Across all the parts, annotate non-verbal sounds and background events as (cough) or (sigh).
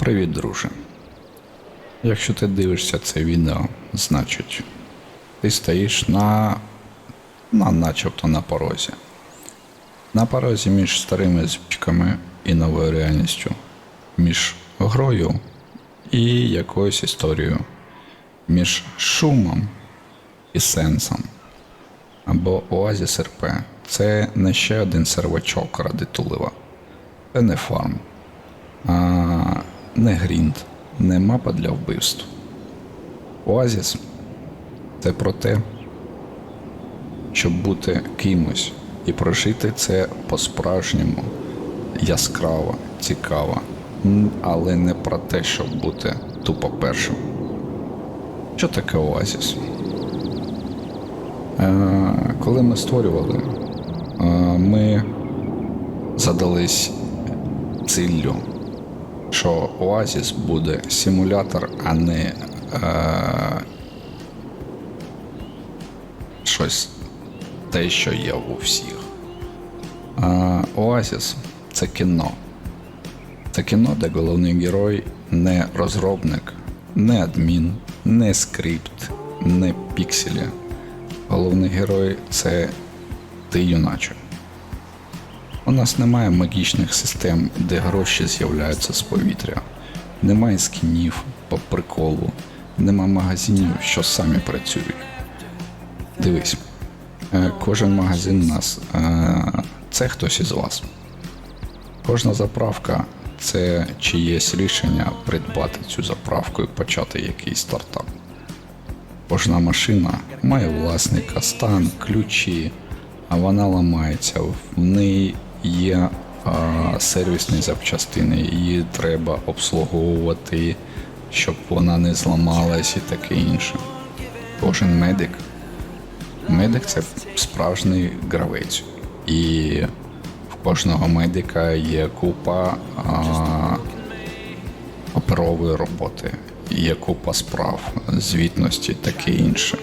Привіт, друже. Якщо ти дивишся це відео, значить ти стоїш на, на начебто на порозі. На порозі між старими звичками і новою реальністю, між грою і якоюсь історією, між шумом і сенсом. Або Оазіс РП це не ще один сервачок ради Тулева. Це не фарм, а не грінт, не мапа для вбивств. Оазіс це про те, щоб бути кимось і прожити це по-справжньому яскраво, цікаво, але не про те, щоб бути тупо першим. Що таке Оазіс? Е, коли ми створювали, е, ми задались ціллю, що Оазіс буде симулятор, а не е, щось те, що є у всіх. Е, Оазіс це кіно. Це кіно, де головний герой не розробник, не адмін, не скрипт, не пікселі. Головний герой це ти юначе. У нас немає магічних систем, де гроші з'являються з повітря. Немає скінів по приколу, нема магазинів, що самі працюють. Дивись, е, кожен магазин у нас е, це хтось із вас. Кожна заправка це чиєсь рішення придбати цю заправку і почати якийсь стартап. Кожна машина має власника, стан, ключі, а вона ламається. В неї є сервісні запчастини, її треба обслуговувати, щоб вона не зламалась і таке інше. Кожен медик. Медик це справжній гравець. І в кожного медика є купа а, паперової роботи, є купа справ, звітності, таке інше.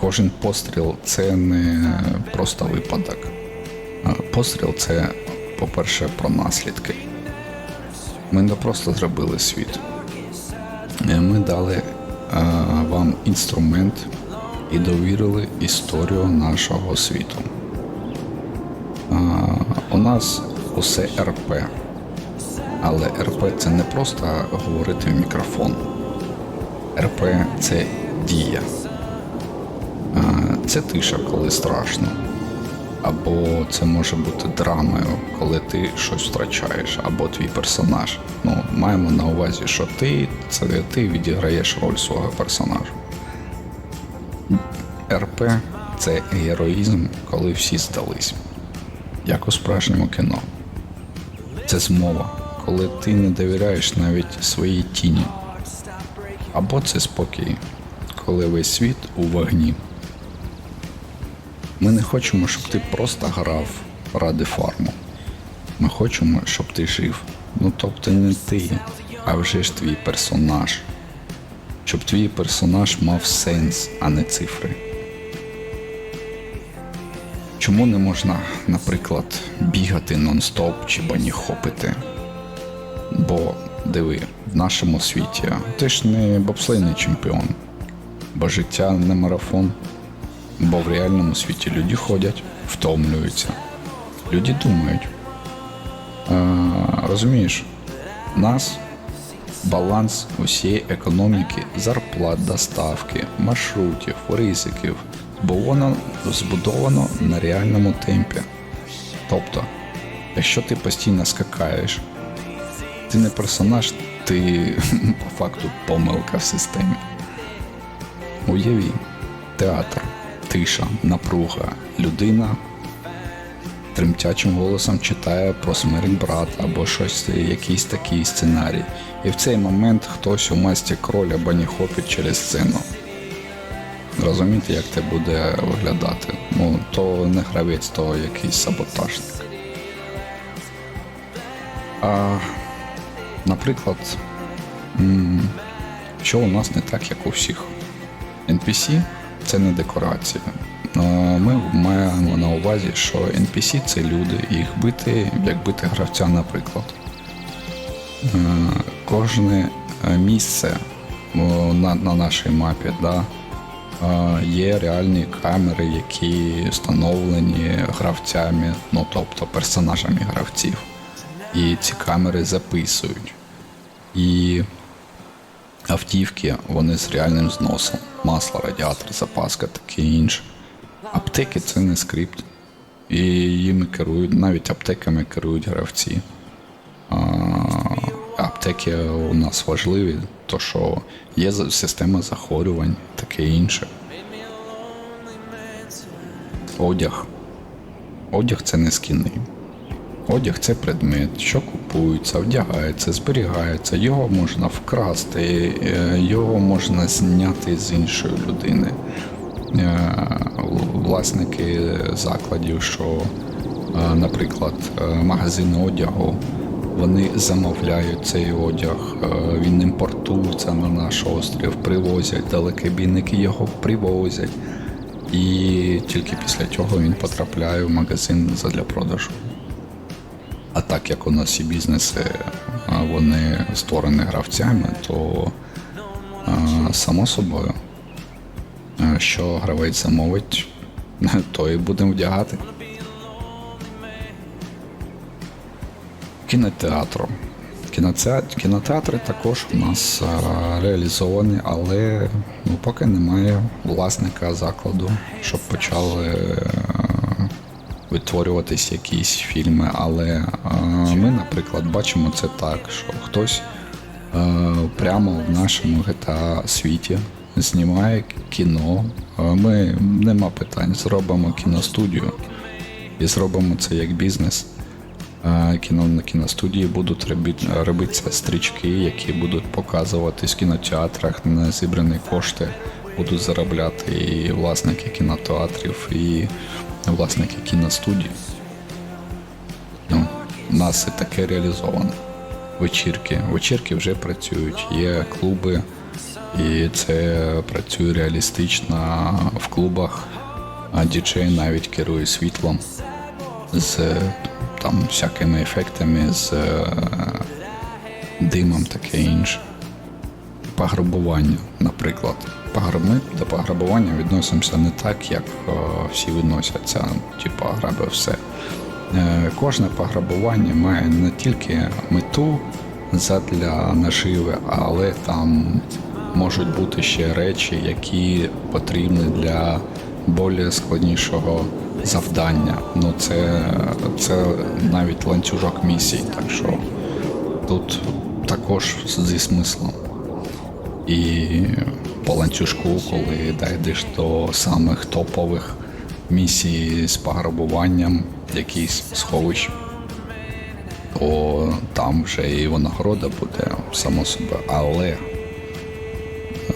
Кожен постріл це не просто випадок. Постріл це, по-перше, про наслідки. Ми не просто зробили світ. Е, Ми дали е, вам інструмент і довірили історію нашого світу. Е, у нас усе РП. Але РП це не просто говорити в мікрофон. РП це дія. Це тиша, коли страшно. Або це може бути драмою, коли ти щось втрачаєш, або твій персонаж. Ну, маємо на увазі, що ти це ти відіграєш роль свого персонажа. РП це героїзм, коли всі здались, як у справжньому кіно. Це змова, коли ти не довіряєш навіть своїй тіні. Або це спокій, коли весь світ у вогні. Ми не хочемо, щоб ти просто грав ради фарму. Ми хочемо, щоб ти жив. Ну тобто не ти, а вже ж твій персонаж. Щоб твій персонаж мав сенс, а не цифри. Чому не можна, наприклад, бігати нон-стоп чи баніхопити? Бо диви, в нашому світі ти ж не бобслейний чемпіон, бо життя не марафон. Бо в реальному світі люди ходять, втомлюються. Люди думають. А, розумієш, нас баланс усієї економіки, зарплат, доставки, маршрутів, ризиків, бо воно збудовано на реальному темпі. Тобто, якщо ти постійно скакаєш, ти не персонаж, ти (laughs) по факту помилка в системі. Уяві, театр, тиша, напруга, людина тремтячим голосом читає про смерть брата або щось, якийсь такий сценарій. І в цей момент хтось у масті кроля баніхопить через сцену. Розумієте, як це буде виглядати? Ну, то не гравець, то якийсь саботажник. А, наприклад, що у нас не так, як у всіх. NPC це не декорація. Ми маємо на увазі, що NPC це люди, їх бити, як бити гравця, наприклад. кожне місце на, на нашій мапі, да, є реальні камери, які встановлені гравцями, ну тобто персонажами гравців. І ці камери записують. І автівки вони з реальним зносом. Масло, радіатор, запаска, таке інше. Аптеки це не скрипт. І їми керують, навіть аптеками керують гравці. А, аптеки у нас важливі, то що є система захворювань, таке інше. Одяг. Одяг це не скіни. Одяг це предмет, що купується, вдягається, зберігається, його можна вкрасти, е, його можна зняти з іншої людини. Е, Власники закладів, що, е, наприклад, магазини одягу, вони замовляють цей одяг, він імпортується на наш острів, привозять, далекобійники його привозять. І тільки після цього він потрапляє в магазин задля продажу. А так як у нас всі бізнеси вони створені гравцями, то само собою, що гравець замовить, (laughs) то і будемо вдягати. Кінотеатру. Кінотеатр, кінотеатри також у нас реалізовані, але ну, поки немає власника закладу, щоб почали відтворюватись якісь фільми. Але е, ми, наприклад, бачимо це так, що хтось е, прямо в нашому GTA світі знімає кіно. Е, Ми нема питань, зробимо кіностудію і зробимо це як бізнес. Кіно на кіностудії будуть робити, робитися стрічки, які будуть показуватись в кінотеатрах на зібрані кошти. Будуть заробляти і власники кінотеатрів, і власники кіностудій. Ну, у нас і таке реалізовано. Вечірки. Вечірки вже працюють, є клуби, і це працює реалістично в клубах. А діджей навіть керує світлом з там всякими ефектами, з е, димом таке інше. Пограбування, наприклад. Ми до пограбування відносимося не так, як е, всі відносяться, типу граби все. Е, кожне пограбування має не тільки мету задля наживи, але там можуть бути ще речі, які потрібні для більш складнішого завдання. Ну це, це навіть ланцюжок місій, так що тут також зі смислом. І по ланцюжку, коли дійдеш до самих топових місій з пограбуванням, якийсь сховищ, то там вже і винагорода буде, само собою. Але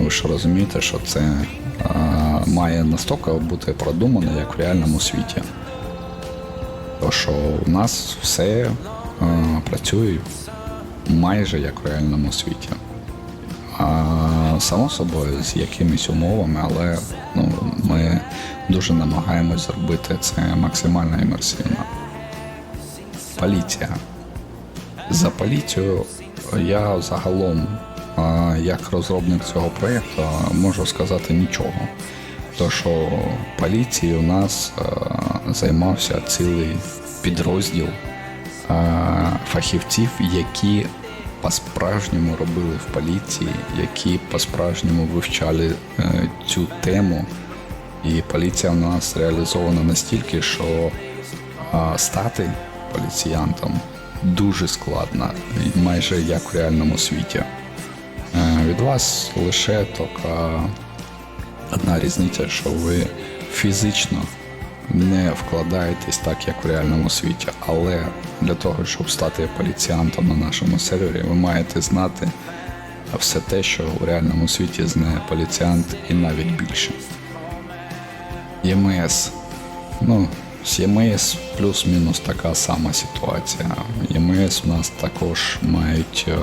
ви ж розумієте, що це а, має настільки бути продумано, як в реальному світі. То що у нас все а, працює майже як в реальному світі. А, само собою з якимись умовами, але ну, ми дуже намагаємось зробити це максимально імерсивно. Поліція. За поліцію я загалом, як розробник цього проєкту, можу сказати нічого. То що поліції у нас займався цілий підрозділ фахівців, які по-справжньому робили в поліції, які по-справжньому вивчали е, цю тему. І поліція у нас реалізована настільки, що а, стати поліціянтом дуже складно, майже як в реальному світі. Е, Від вас лише така одна різниця, що ви фізично не вкладаєтесь так, як в реальному світі. Але для того, щоб стати поліціянтом на нашому сервері, ви маєте знати все те, що в реальному світі знає поліціянт і навіть більше. ЄМС. Ну, з ЄМС плюс-мінус така сама ситуація. ЄМС у нас також мають е,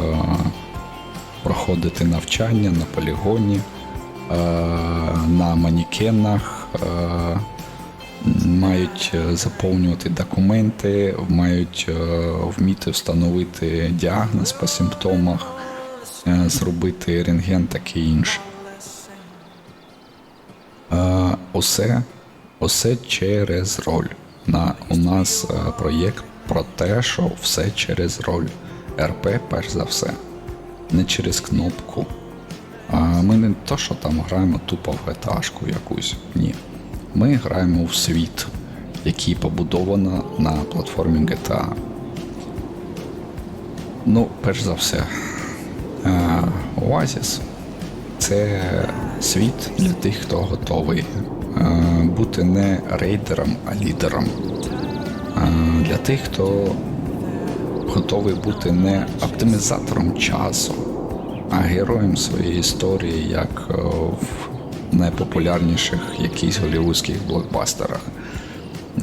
проходити навчання на полігоні, е, на манікенах. Е, мають е, заповнювати документи, мають е, вміти встановити діагноз по симптомах, е, зробити рентген таке інше. Усе, усе через роль. На, у нас проєкт про те, що все через роль. РП перш за все. Не через кнопку. А ми не то, що там граємо тупо в GTA якусь. Ні. Ми граємо в світ, який побудовано на платформі GTA. Ну, перш за все, е, Oasis це світ для тих, хто готовий е, бути не рейдером, а лідером. Е, Для тих, хто готовий бути не оптимізатором часу, а героєм своєї історії, як в найпопулярніших якихось голівудських блокбастерах.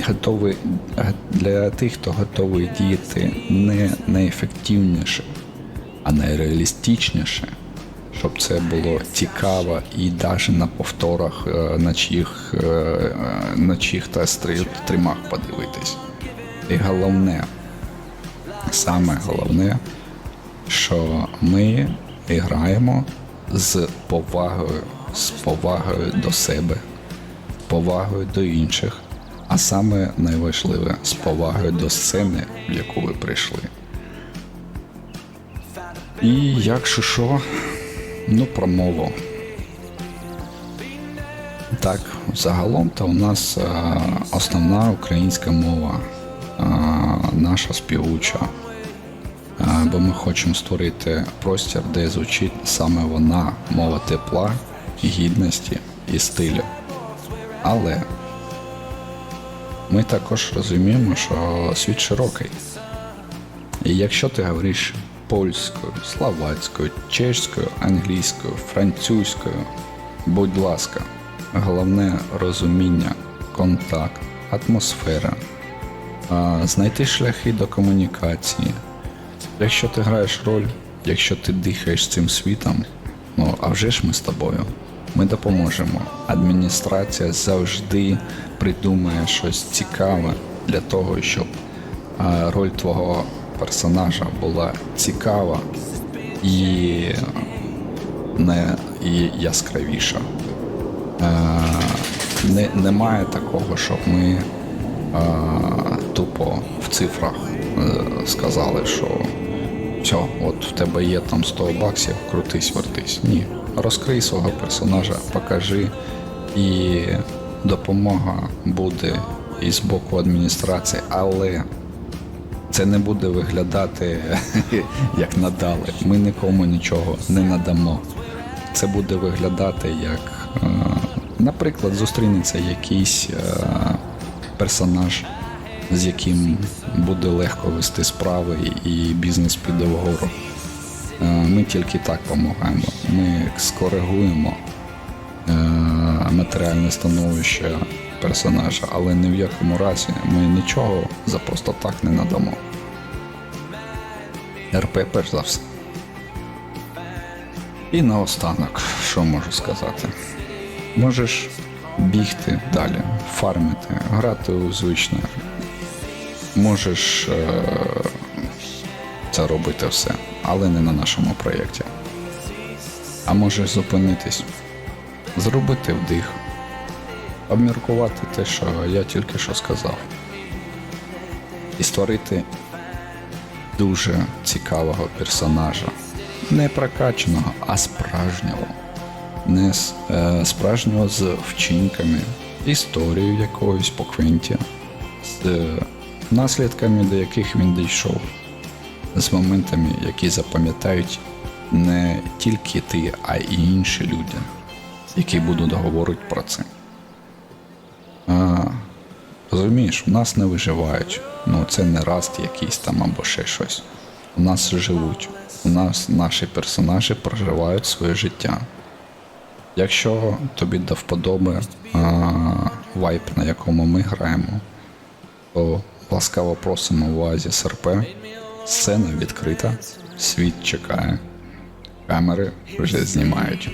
Готовий для тих, хто готовий діяти не найефективніше, а найреалістичніше, щоб це було цікаво і навіть на повторах е, на чиїх, е, е, на чиїх та стрімах подивитись. І головне, саме головне, що ми граємо з повагою, з повагою до себе, повагою до інших, а саме найважливе з повагою до сцени, в яку ви прийшли. І якщо що, ну про мову. Так, загалом то у нас е, основна українська мова, е, наша співуча. Е, бо ми хочемо створити простір, де звучить саме вона, мова тепла, гідності і стилю. Але ми також розуміємо, що світ широкий. І якщо ти говориш польською, словацькою, чеською, англійською, французькою, будь ласка, головне розуміння, контакт, атмосфера, знайти шляхи до комунікації. Якщо ти граєш роль, якщо ти дихаєш цим світом, ну а вже ж ми з тобою. Ми допоможемо. Адміністрація завжди придумає щось цікаве для того, щоб роль твого персонажа була цікава і не і яскравіша. Не, немає такого, щоб ми тупо в цифрах е, сказали, що все, от в тебе є там 100 баксів, крутись, вертись. Ні. Розкрий свого персонажа, покажи, і допомога буде і з боку адміністрації, але це не буде виглядати (laughs) як надали. Ми нікому нічого не надамо. Це буде виглядати як, е, наприклад, зустрінеться якийсь е, персонаж, з яким буде легко вести справи і бізнес піде вгору. Е, Ми тільки так допомагаємо. Ми скоригуємо е, матеріальне становище персонажа, але ні в якому разі ми нічого за просто так не надамо. РП перш за все. І наостанок, що можу сказати? Можеш бігти далі, фармити, грати у звичне. Можеш е- це робити все, але не на нашому проєкті. А можеш зупинитись, зробити вдих, обміркувати те, що я тільки що сказав, і створити дуже цікавого персонажа. Не прокачаного, а справжнього. Не з, е, справжнього з вчинками, історією якоюсь по Квенті, з е, наслідками, до яких він дійшов, з моментами, які запам'ятають не тільки ти, а й інші люди, які будуть говорити про це. А, розумієш, у нас не виживають. Ну, це не раст якийсь там або ще щось. У нас живуть. У нас наші персонажі проживають своє життя. Якщо тобі до вподоби а, вайп, на якому ми граємо, то ласкаво просимо в Оазіс РП. Сцена відкрита, світ чекає, камери вже знімають.